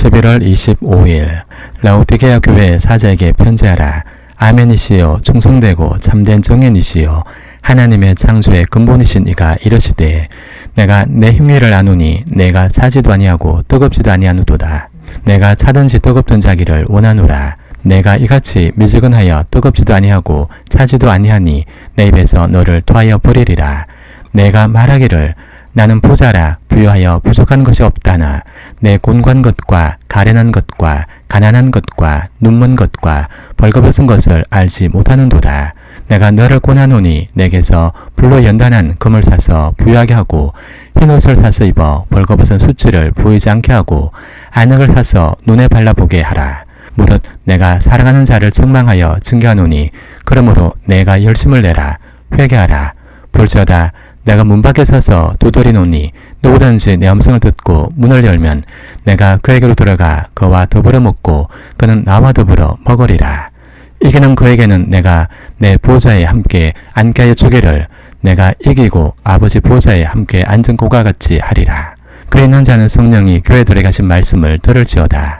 11월 25일 라오디게아 교회 사자에게 편지하라. 아멘이시여 충성되고 참된 정인이시여 하나님의 창조의 근본이신 이가 이르시되 내가 내 힘위를 아노니 내가 사지도 아니하고 뜨겁지도 아니하노도다. 내가 차든지 뜨겁던 자기를 원하노라. 내가 이같이 미지근하여 뜨겁지도 아니하고 차지도 아니하니 내 입에서 너를 토하여 버리리라. 내가 말하기를 나는 보자라. 부유하여 부족한 것이 없다나. 내 곤관 것과 가련한 것과 가난한 것과 눈먼 것과 벌거벗은 것을 알지 못하는도다. 내가 너를 권하노니 내게서 불로 연단한 금을 사서 부유하게 하고 흰옷을 사서 입어 벌거벗은 수치를 보이지 않게 하고 안약을 사서 눈에 발라보게 하라. 무릇 내가 사랑하는 자를 책망하여 증개하노니 그러므로 내가 열심을 내라. 회개하라. 볼지어다 내가 문 밖에 서서 두드리노니 누구든지 내 음성을 듣고 문을 열면 내가 그에게로 들어가 그와 더불어 먹고 그는 나와 더불어 먹으리라. 이기는 그에게는 내가 내 보좌에 함께 하여 주기를 내가 이기고 아버지 보좌에 함께 앉은 고가 같이 하리라. 그 있는 자는 성령이 교회들에 가신 말씀을 들을지어다